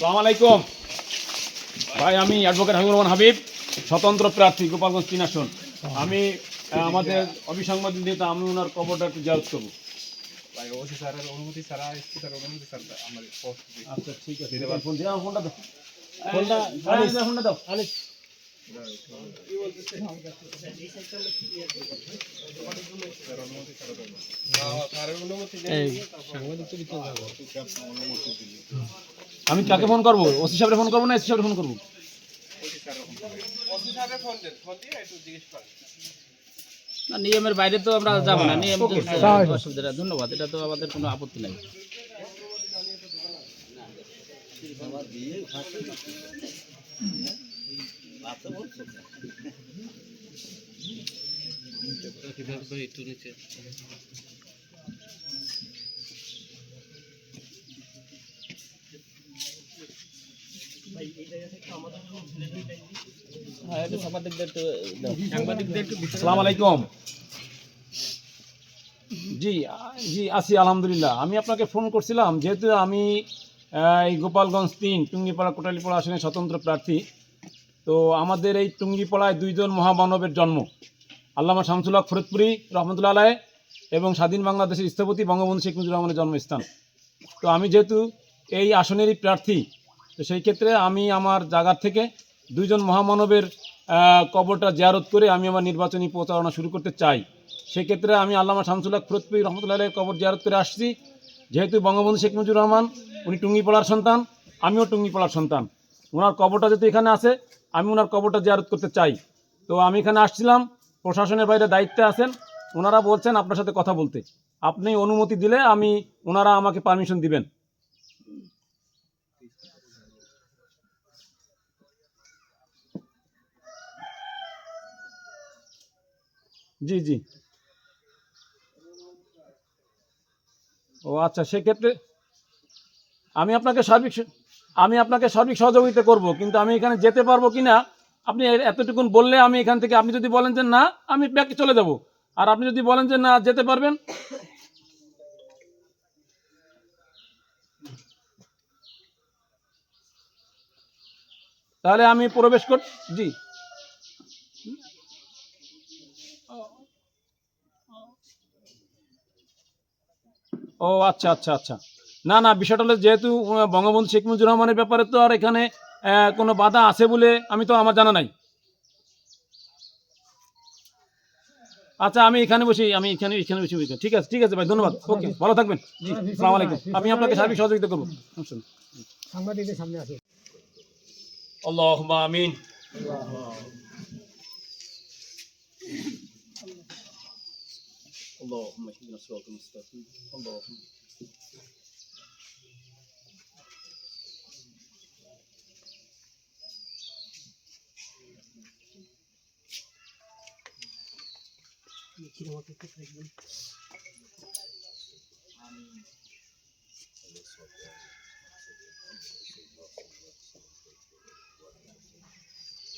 সালাম আলাইকুম। ভাই আমি অ্যাডভোকেট হাবিবুর রহমান হাবিব স্বতন্ত্র প্রার্থী গোপালগঞ্জ তিন আসন। আমি আমাদের অভিসংবাদিত নেতা আমি ওনার কবরটা একটু জারত করব। স্যারের অনুমতি ছাড়া অনুমতি আচ্ছা ঠিক আছে। ফোন দিয়ে আমার ফোনটা দাও। ফোনটা ফোনটা দাও। আমি কাকে ফোন করব? ওসি সাহেবের ফোন করব না এসি সাহেবের ফোন করব? না নিয়মের বাইরে তো আমরা যাব না নিয়ম তো অসুবিধা ধন্যবাদ এটা তো আমাদের কোনো আপত্তি নাই। হ্যাঁ, একটু দাও। সাংবাদিকদের একটু আসসালামু আলাইকুম জি জি, আছি, আলহামদুলিল্লাহ। আমি আপনাকে ফোন করছিলাম, যেহেতু আমি এই গোপালগঞ্জ তিন, টুঙ্গিপাড়া, কোটালীপাড়া আসনে স্বতন্ত্র প্রার্থী। তো আমাদের এই টুঙ্গিপাড়ায় দুইজন মহামানবের জন্ম। আল্লামা শামসুল্লাহ ফরিদপুরি, রহমতুল্লাহ আলাহ এবং স্বাধীন বাংলাদেশের স্থপতি বঙ্গবন্ধু শেখ মুজিবুর রহমানের জন্মস্থান। তো আমি যেহেতু এই আসনেরই প্রার্থী তো সেই ক্ষেত্রে আমি আমার জায়গার থেকে দুইজন মহামানবের কবরটা জিয়ারত করে আমি আমার নির্বাচনী প্রচারণা শুরু করতে চাই। সেক্ষেত্রে আমি আল্লামা শামসুল্লাহ ফরতপুরি রহমতুল্লাহ কবর জিয়ারত করে আসছি। যেহেতু বঙ্গবন্ধু শেখ মুজিবুর রহমান, উনি টুঙ্গিপাড়ার সন্তান, আমিও টুঙ্গিপাড়ার সন্তান। ওনার কবরটা যেহেতু এখানে আছে, আমি ওনার কবরটা জিয়ারত করতে চাই। তো আমি এখানে আসছিলাম, প্রশাসনের বাইরে দায়িত্বে আছেন ওনারা বলছেন আপনার সাথে কথা বলতে। আপনি অনুমতি দিলে আমি ওনারা আমাকে পারমিশন দিবেন। জি জি। ও আচ্ছা সেক্ষেত্রে আমি আপনাকে সার্বিক আমি আপনাকে সার্বিক সহযোগিতা করব, কিন্তু আমি এখানে যেতে পারব কি না আপনি এতটুকুন বললে আমি এখান থেকে, আপনি যদি বলেন যে না, আমি ব্যাকে চলে যাব। আর আপনি যদি বলেন যে না, যেতে পারবেন? তাহলে আমি প্রবেশ কর, জি। ও আচ্ছা আচ্ছা আচ্ছা। না না বিষয়টা হলো যেহেতু বঙ্গবন্ধু শেখ মুজিবুর রহমানের ব্যাপারে তো আর এখানে কোনো বাধা আছে বলে আমি তো আমার জানা নাই। আচ্ছা আমি এখানে বসি আমি এখানে এখানে বসি ঠিক আছে ঠিক আছে ভাই ধন্যবাদ। ওকে ভালো থাকবেন। জি সালাম আলাইকুম। আমি আপনাকে সার্বিক সহযোগিতা করব। সাংবাদিকদের সামনে আছে আল্লাহ আমিন। اللهم اهدنا الصراط المستقيم اللهم